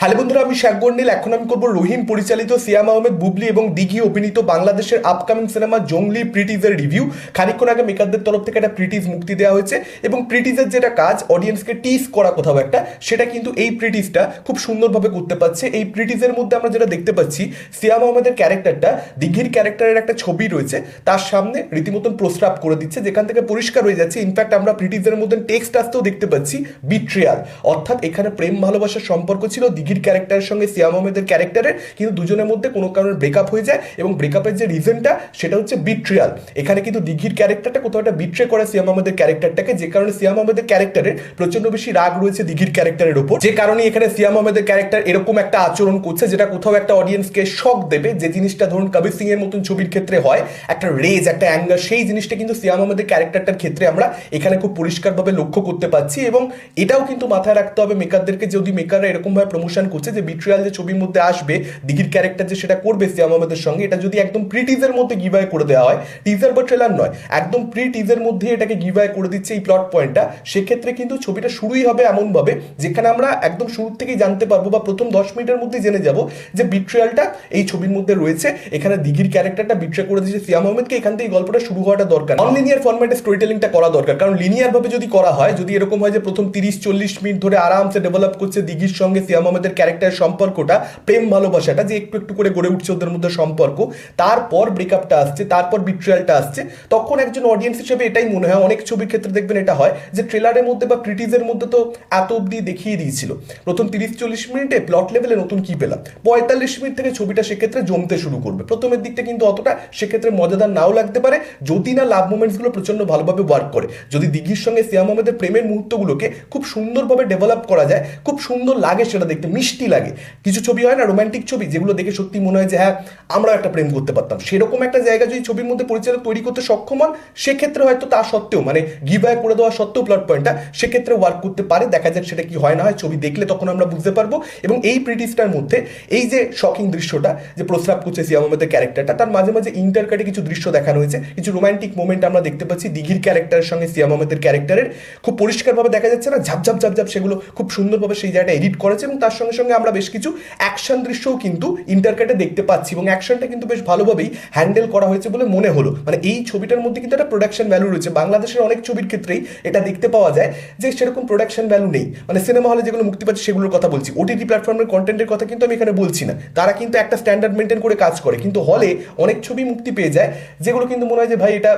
Hello বন্ধুরা, আমি শেখ গন্ডিল। এখন আমি করব রহিম, পরিচালিত সিয়াম আহমেদ বুবলি এবং দিঘি অভিনীত বাংলাদেশের আপকামিং সিনেমা জঙ্গলি প্রিটিজের রিভিউ খানিকক্ষণ আগে মেকারদের তরফ থেকে একটা প্রিটিজ মুক্তি দেওয়া হয়েছে এবং প্রিটিজের যেটা কাজ অডিয়েন্সকে টিস করা কোথাও একটা, সেটা কিন্তু এই প্রিটিজটা খুব সুন্দরভাবে করতে পারছে। এই প্রিটিজের মধ্যে আমরা যেটা দেখতে পাচ্ছি সিয়াম আহমেদের ক্যারেক্টারটা দিঘির ক্যারেক্টারের একটা ছবি রয়েছে। তার সামনে রীতিমতন প্রস্রাব করে দিচ্ছে, যেখান থেকে পরিষ্কার হয়ে যাচ্ছে। ইনফ্যাক্ট আমরা প্রিটিজের মধ্যে টেক্সট আসতেও দেখতে পাচ্ছি বিট্রিয়াল অর্থাৎ এখানে প্রেম ভালোবাসার সম্পর্ক ছিল দিঘির ক্যারেক্টারের সঙ্গে সিয়াম আহমেদের ক্যারেক্টারের কিন্তু দুজনের মধ্যে কোনো কারণে ব্রেকআপ হয়ে যায় এবং ব্রেকআপের যে রিজনটা সেটা হচ্ছে বিট্রিয়াল এখানে কিন্তু দিঘির ক্যারেক্টারটা কোথাও একটা বিট্রে করে সিয়াম আহমেদের ক্যারেক্টারটাকে যে কারণে সিয়াম আহমেদের ক্যারেক্টারের প্রচণ্ড বেশি রাগ রয়েছে দিঘির ক্যারেক্টারের উপর যে কারণে এখানে সিয়াম আহমেদের ক্যারেক্টার এরকম একটা আচরণ করছে, যেটা কোথাও একটা অডিয়েন্সকে শক দেবে। যে জিনিসটা ধরুন কবির সিং এর মতন ছবির ক্ষেত্রে হয়, একটা রেজ একটা অ্যাঙ্গার সেই জিনিসটা কিন্তু সিয়াম আহমেদের ক্যারেক্টারটার ক্ষেত্রে আমরা এখানে খুব পরিষ্কারভাবে লক্ষ্য করতে পারছি এবং এটাও কিন্তু মাথায় রাখতে হবে মেকারদেরকে যদি মেকাররা এরকমভাবে প্রমোশন করছে যে বিট্রিয়াল যে ছবির মধ্যে আসবে, দিঘির ক্যারেক্টার যে সেটা করবে সিয়াম আহমেদের সঙ্গে, এটা যদি একদম প্রি টিজের মধ্যে গিভাই করে দেওয়া হয় টিজার বা ট্রেলার নয়, একদম প্রি টিজের মধ্যে এটাকে গিভাই করে দিচ্ছে এই প্লট পয়েন্টটা সেক্ষেত্রে কিন্তু ছবিটা শুরুই হবে এমনভাবে, যেখানে আমরা একদম শুরু থেকেই জানতে পারব বা প্রথম দশ মিনিটের মধ্যে জেনে যাব যে বিট্রিয়ালটা এই ছবির মধ্যে রয়েছে, এখানে দিঘির ক্যারেক্টারটা বিট্রে করে দিয়েছে সিয়াম আহমেদকে, এখান থেকে গল্পটা শুরু হওয়াটা দরকার নন লিনিয়ার ফরম্যাটে স্টোরি টেলিংটা করা দরকার, কারণ লিনিয়ার ভাবে যদি করা হয়, যদি এরকম হয় যে প্রথম তিরিশ, চল্লিশ মিনিট ধরে আরামসে ডেভেলপ করছে দিঘির সঙ্গে সিয়াম আহমেদের ক্যারেক্টারের সম্পর্কটা, প্রেম ভালোবাসাটা, যে একটু একটু করে গড়ে উঠছে ওদের মধ্যে সম্পর্ক, তারপর ব্রেকআপটা আসছে, তারপর বিট্রিয়ালটা আসছে, তখন একজন অডিয়েন্স হিসেবে এটাই মনে হয়, অনেক ছবির ক্ষেত্রে দেখবেন এটা হয়, যে ট্রেলারের মধ্যে বা ক্রিটিজের মধ্যে তো এত অব্দি দেখিয়ে দিয়েছিল। প্রথম তিরিশ চল্লিশ মিনিটে প্লট লেভেলে নতুন কি পেলাম? পঁয়তাল্লিশ মিনিট থেকে ছবিটা সেক্ষেত্রে জমতে শুরু করবে। প্রথমের দিকটা কিন্তু অতটা সেক্ষেত্রে মজাদার নাও লাগতে পারে, যদি না লাভ মুমেন্টসগুলো প্রচণ্ড ভালোভাবে ওয়ার্ক করে। যদি দিঘির সঙ্গে সিয়াম আহমেদের প্রেমের মুহূর্তগুলোকে খুব সুন্দরভাবে ডেভেলপ করা যায়, খুব সুন্দর লাগে সেটা দেখতে। মিষ্টি লাগে। কিছু ছবি হয় না রোমান্টিক ছবি, যেগুলো দেখে সত্যি মনে হয় যে হ্যাঁ আমরা একটা প্রেম করতে পারতাম। সেরকম একটা জায়গা যদি ছবির মধ্যে পরিচালক তৈরি করতে সক্ষম হন, সেক্ষেত্রে হয়তো তা সত্ত্বেও মানে গিভ করে দেওয়া সত্ত্বেও প্লট পয়েন্টটা সেক্ষেত্রে ওয়ার্ক করতে পারে। দেখা যাক সেটা কি হয় না হয়, ছবি দেখলে তখন আমরা বুঝতে পারব। এবং এই প্রিটিসটার মধ্যে, এই যে শকিং দৃশ্যটা, যে প্রস্রাব করছে সিয়াম আহমেদের ক্যারেক্টারটা তার মাঝে মাঝে ইন্টারকাটে কিছু দৃশ্য দেখানো হয়েছে। কিছু রোমান্টিক মোমেন্ট আমরা দেখতে পাচ্ছি দিঘির ক্যারেক্টারের সঙ্গে সিয়াম আহমেদের ক্যারেক্টারের খুব পরিষ্কারভাবে দেখা যাচ্ছে না, ঝাপঝাপ ঝাপঝাপ সেগুলো খুব সুন্দরভাবে সেই জায়গাটা এডিট করেছে এবং তার সঙ্গে সঙ্গে সঙ্গে আমরা বেশ কিছু অ্যাকশন দৃশ্যও কিন্তু ইন্টারকাটে দেখতে পাচ্ছি এবং অ্যাকশনটা কিন্তু বেশ ভালোভাবেই হ্যান্ডেল করা হয়েছে বলে মনে হলো। মানে এই ছবিটার মধ্যে কিন্তু একটা প্রোডাকশন ভ্যালু রয়েছে। বাংলাদেশের অনেক ছবির ক্ষেত্রেই এটা দেখতে পাওয়া যায় যে সেরকম প্রোডাকশন ভ্যালু নেই। মানে সিনেমা হলে যেগুলো মুক্তি পাচ্ছে সেগুলোর কথা বলছি। ওটিটি প্ল্যাটফর্মের কন্টেন্টের কথা কিন্তু আমি এখানে বলছি না। তারা কিন্তু একটা স্ট্যান্ডার্ড মেনটেন করে কাজ করে। কিন্তু হলে অনেক ছবি মুক্তি পেয়ে যায়, যেগুলো কিন্তু মনে হয় যে ভাই এটা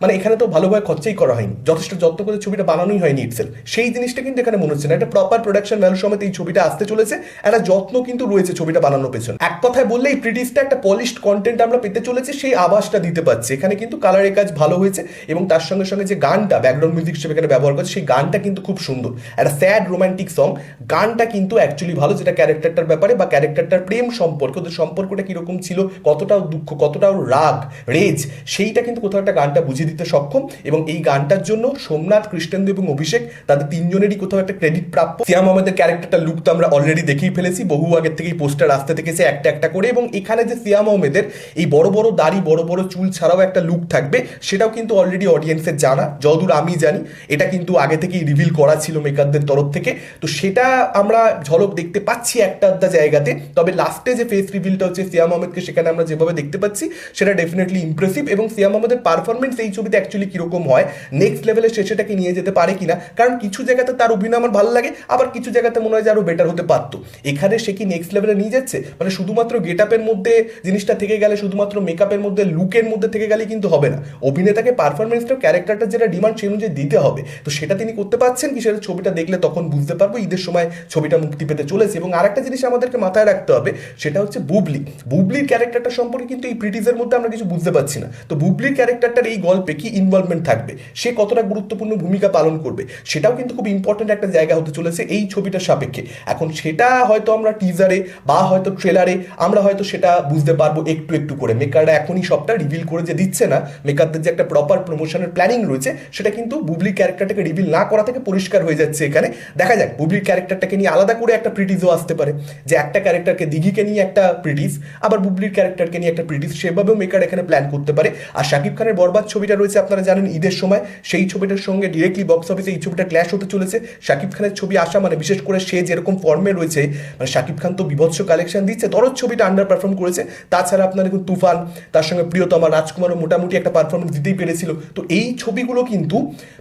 মানে এখানে তো ভালোভাবে খরচাই করা হয়নি। যথেষ্ট যত্ন করে ছবিটা বানানোই হয়নি ইটসেল সেই জিনিসটা কিন্তু এখানে মনে হচ্ছে না। একটা প্রপার প্রোডাকশন ভ্যালু সমেত এই ছবিটা আসতে চলেছে একটা যত্ন কিন্তু রয়েছে ছবিটা বানানোর পেছনে। এক কথায় বললে এই প্রিটিসটা একটা পলিশড কন্টেন্ট আমরা পেতে চলেছে, সেই আভাসটা দিতে পারছি। এখানে কিন্তু কালারের কাজ ভালো হয়েছে এবং তার সঙ্গে সঙ্গে যে গানটা ব্যাকগ্রাউন্ড মিউজিক হিসেবে এখানে ব্যবহার করছে সেই গানটা কিন্তু খুব সুন্দর। একটা স্যাড রোমান্টিক সং গানটা কিন্তু অ্যাকচুয়ালি ভালো, যেটা ক্যারেক্টারটার ব্যাপারে বা ক্যারেক্টারটার প্রেম সম্পর্ক, ওদের সম্পর্কটা কীরকম ছিল, কতটাও দুঃখ, কতটাও রাগ রেজ সেইটা কিন্তু কোথাও একটা গানটা বুঝিয়ে দিতে সক্ষম এবং এই গানটার জন্য সোমনাথ, কৃষ্ণেন্দু এবং অভিষেক তাদের তিনজনেরই কোথাও একটা ক্রেডিট প্রাপ্য। সিয়াম আহমেদের ক্যারেক্টারটা লুক তো আমরা অলরেডি দেখেই ফেলেছি। বহু আগের থেকেই পোস্টার আসতে থেকেছে একটা একটা করে এবং এখানে যে সিয়াম আহমেদের এই বড় বড় দাড়ি, বড় বড় চুল ছাড়াও একটা লুক থাকবে, সেটাও কিন্তু অলরেডি অডিয়েন্সের জানা। যদূর আমি জানি, এটা কিন্তু আগে থেকেই রিভিল করা ছিল মেকারদের তরফ থেকে। তো সেটা আমরা ঝলক দেখতে পাচ্ছি একটা আধা জায়গাতে। তবে লাস্টে যে ফেস রিভিলটা হচ্ছে, সিয়াম আহমেদকে সেখানে আমরা যেভাবে দেখতে পাচ্ছি, সেটা ডেফিনেটলি ইমপ্রেসিভ এবং সিয়াম আহমেদের পারফরমেন্স এই ছবিতে অ্যাকচুয়ালি কীরকম হয় নেক্সট লেভেলে সে সেটাকে নিয়ে যেতে পারে কিনা, কারণ কিছু জায়গাতে তার অভিনয় আমার ভালো লাগে, আবার কিছু জায়গাতে মনে হয় যে আরও বেটার হতে পারতো। এখানে সে কি নেক্সট লেভেলে নিয়ে যাচ্ছে? মানে শুধুমাত্র গেট আপের মধ্যে জিনিসটা থেকে গেলে, শুধুমাত্র মেকআপের মধ্যে লুকের মধ্যে থেকে গেলে কিন্তু হবে না। অভিনেতাকে পারফরমেন্সটা ক্যারেক্টারটা যেটা ডিমান্ড সেই অনুযায়ী দিতে হবে। তো সেটা তিনি করতে পারছেন কি? সেটা ছবিটা দেখলে তখন বুঝতে পারব, ঈদের সময় ছবিটা মুক্তি পেতে চলেছে। এবং আরেকটা জিনিস আমাদেরকে মাথায় রাখতে হবে, সেটা হচ্ছে বুবলি। বুবলির ক্যারেক্টারটা সম্পর্কে কিন্তু এই প্রিটিজের মধ্যে আমরা কিছু বুঝতে পারছি না। তো বুবলির ক্যারেক্টারটার এই গল্পে কি ইনভলভমেন্ট থাকবে? সে কতটা গুরুত্বপূর্ণ ভূমিকা পালন করবে? সেটাও কিন্তু খুব ইম্পর্টেন্ট একটা জায়গা হতে চলেছে এই ছবিটার সাপেক্ষে। এখন সেটা হয়তো আমরা টিজারে বা হয়তো ট্রেলারে আমরা হয়তো সেটা বুঝতে পারব একটু একটু করে। মেকাররা এখনই সবটা রিভিল করে যে দিচ্ছে না। মেকারদের যে একটা প্রপার প্রমোশনের প্ল্যানিং রয়েছে, সেটা কিন্তু বুবলির ক্যারেক্টারটাকে রিভিল না করা থেকে পরিষ্কার হয়ে যাচ্ছে এখানে। দেখা যাক বুবলির ক্যারেক্টারটাকে নিয়ে আলাদা করে একটা প্রিটিজও আসতে পারে। যে একটা ক্যারেক্টারকে দিঘিকে নিয়ে একটা প্রিটিস আবার বুবলির ক্যারেক্টারকে নিয়ে একটা প্রিটিস সেভাবেও মেকার এখানে প্ল্যান করতে পারে। আর শাকিব খানের বরবাদ ছবিটা রয়েছে, আপনারা জানেন, ঈদের সময় সেই ছবিটার সঙ্গে ডিরেক্টলি বক্স অফিসে এই ছবিটা ক্ল্যাশ হতে চলেছে। শাকিব খানের ছবি আসা মানে বিশেষ করে সে যেরকম ফর্মে রয়েছে মানে শাকিব খান তো বিভৎস কালেকশন দিচ্ছে দরজ ছবিটা আন্ডার পারফর্ম করেছে। তাছাড়া আপনার দেখুন, তুফান, তার সঙ্গে প্রিয়তমা, রাজকুমারও মোটামুটি একটা পারফরমেন্স দিতেই পেরেছিল। তো এই ছবিগুলো কিন্তু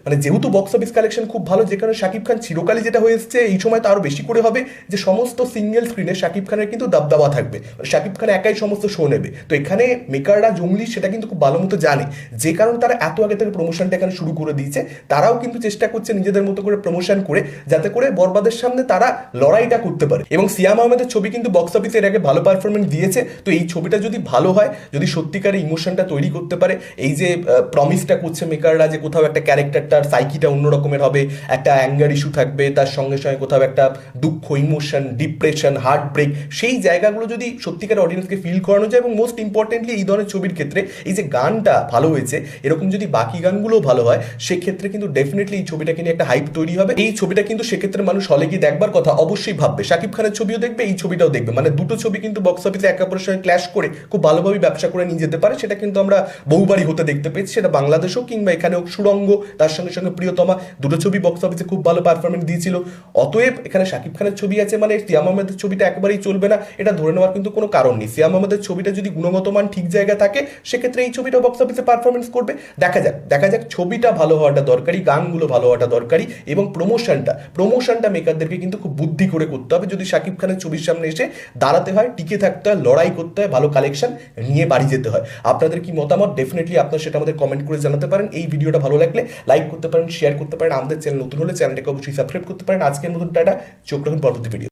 মানে যেহেতু বক্স অফিস কালেকশন খুব ভালো, যে কারণে শাকিব খান চিরকালই যেটা হয়ে এসছে, এই সময় তো আরও বেশি করে হবে যে সমস্ত সিঙ্গেল স্ক্রিনে শাকিব খানের কিন্তু দাবদাবা থাকবে। মানে শাকিব খান একাই সমস্ত শো নেবে। তো এখানে মেকাররা জঙ্গলি, সেটা কিন্তু খুব ভালো মতো জানে। যে কারণে তারা এত আগে থেকে প্রমোশনটা এখানে শুরু করে দিয়েছে, তারাও কিন্তু চেষ্টা করছে নিজেদের মতো করে প্রমোশন করে যাতে করে বরবাদের সামনে তারা লড়াইটা করতে পারে। এবং সিয়াম আহমেদের ছবি কিন্তু বক্স অফিসে এর আগে ভালো পারফরমেন্স দিয়েছে। তো এই ছবিটা যদি ভালো হয়, যদি সত্যিকারের ইমোশনটা তৈরি করতে পারে, এই যে প্রমিসটা করছে মেকাররা যে কোথাও একটা ক্যারেক্টারটার সাইকিটা অন্য রকমের হবে, একটা অ্যাঙ্গার ইস্যু থাকবে, তার সঙ্গে সঙ্গে কোথাও একটা দুঃখ ইমোশন ডিপ্রেশন হার্ট ব্রেক সেই জায়গাগুলো যদি সত্যিকার অডিয়েন্সকে ফিল করানো যায় এবং মোস্ট ইম্পর্টেন্টলি এই ধরনের ছবির ক্ষেত্রে এই যে গানটা ভালো হয়েছে, এরকম যদি বাকি গানগুলো ভালো হয়, সেক্ষেত্রে কিন্তু ডেফিনেটলি এই ছবিটাকে নিয়ে একটা হাইপ তৈরি হবে? এই ছবিটা কিন্তু সেক্ষেত্রে মানুষ হলে গিয়ে দেখবার কথা অবশ্যই ভাববে। শাকিব খানের ছবিও দেখবে, এই ছবিটাও দেখবে। মানে দুটো ছবি কিন্তু বক্স অফিসে একে অপরের সঙ্গে ক্ল্যাশ করে খুব ভালোভাবে ব্যবসা করে নিয়ে যেতে পারে, সেটা কিন্তু আমরা বহুবারই হতে দেখতে পেয়েছি। সেটা বাংলাদেশেও কিংবা এখানেও সুরঙ্গ তার সঙ্গে সঙ্গে প্রিয়তমা, দুটো ছবি বক্স অফিসে খুব ভালো পারফরমেন্স দিয়েছিল। অতএব এখানে শাকিব খানের ছবি আছে মানে সিয়াম আহমেদের ছবিটা একেবারেই চলবে না, এটা ধরে নেওয়ার কিন্তু কোনো কারণ নেই। সিয়াম আহমেদের ছবিটা যদি গুণগত মান ঠিক জায়গা থাকে, সেক্ষেত্রে এই ছবিটা বক্স অফিসে পারফরমেন্স করবে। দেখা যাক দেখা যাক ছবিটা ভালো হওয়াটা দরকারি, গানগুলো ভালো হওয়াটা দরকারি এবং প্রমোশনটা প্রমোশনটা মেকারদেরকে কিন্তু খুব বুদ্ধি করে করতে হবে। যদি শাকিব খানের ছবির সামনে এসে দাঁড়াতে হয়, টিকে থাকতে হয়, লড়াই করতে হয়, ভালো কালেকশন নিয়ে বাড়ি যেতে হয়। আপনাদের কি মতামত? ডেফিনেটলি আপনারা সেটা আমাদের কমেন্ট করে জানাতে পারেন। এই ভিডিওটা ভালো লাগলে লাইক করতে পারেন শেয়ার করতে পারেন। আমাদের চ্যানেল নতুন হলে চ্যানেলটাকে অবশ্যই সাবস্ক্রাইব করতে পারেন। আজকের মতন টাটা, চোখ রাখুন পরবর্তী ভিডিও